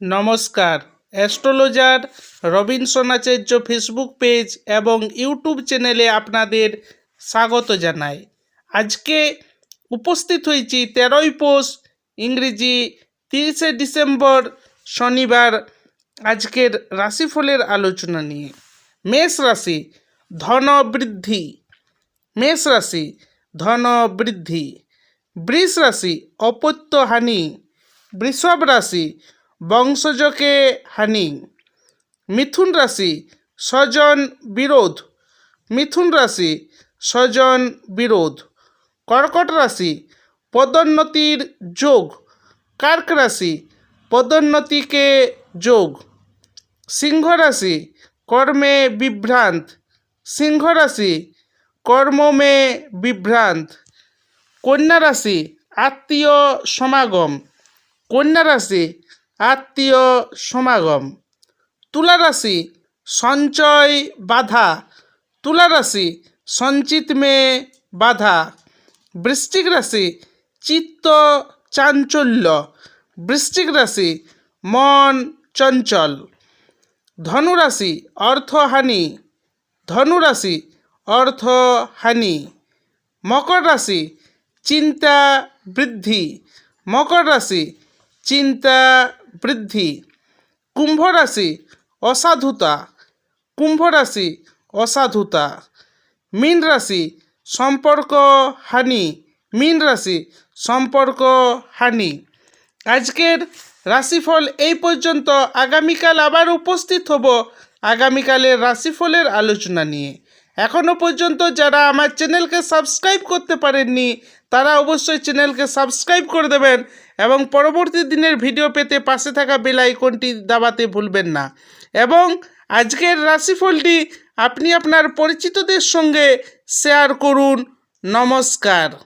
নমস্কার। Astrologer Robin Sonacharya Facebook page এবং YouTube চ্যানেলে আপনাদের স্বাগত জানাই। আজকে উপস্থিত হয়েছি তেরোই পৌষ, ইংরেজি তিরিশে ডিসেম্বর শনিবার আজকের রাশিফলের আলোচনা নিয়ে। মেষ রাশি ধন বৃদ্ধি, মেষ রাশি ধন বৃদ্ধি, বৃষ রাশি অপত্য হানি, বৃষভ রাশি বংশজকে হানি। মিথুন রাশি, স্বজন বিরোধ। মিথুন রাশি, স্বজন বিরোধ। কর্কট রাশি, পদোন্নতির যোগ। কার্ক রাশি, পদোন্নতিকে যোগ। সিংহ রাশি, কর্মে বিভ্রান্ত। সিংহ রাশি, কর্মমে বিভ্রান্ত। কন্যা রাশি, আত্মীয় সমাগম। কন্যা রাশি আত্মীয় সমাগম। তুলা রাশি সঞ্চয় বাধা। তুলা রাশি সঞ্চিত মে বাধা। বৃশ্চিক রাশি, চিত্ত চাঞ্চল্য। বৃশ্চিক রাশি, মন চঞ্চল। ধনুরাশি, অর্থহানি। ধনুরাশি, অর্থহানি। মকর রাশি, চিন্তা বৃদ্ধি। মকর রাশি, চিন্তা বৃদ্ধি। কুম্ভ রাশি অসাধুতা। কুম্ভ রাশি অসাধুতা। মীন রাশি সম্পর্ক হানি মীন রাশি সম্পর্ক হানি আজকের রাশিফল এই পর্যন্ত। আগামীকাল আবার উপস্থিত হব আগামীকালের রাশিফলের আলোচনা নিয়ে। এখনও পর্যন্ত যারা আমার চ্যানেলকে সাবস্ক্রাইব করতে পারেননি, তারা অবশ্যই চ্যানেলকে সাবস্ক্রাইব করে দেবেন। এবং পরবর্তী দিনের ভিডিও পেতে পাশে থাকা বেল আইকনটি দাবাতে ভুলবেন না। এবং আজকের রাশিফলটি আপনি আপনার পরিচিতদের সঙ্গে শেয়ার করুন। নমস্কার।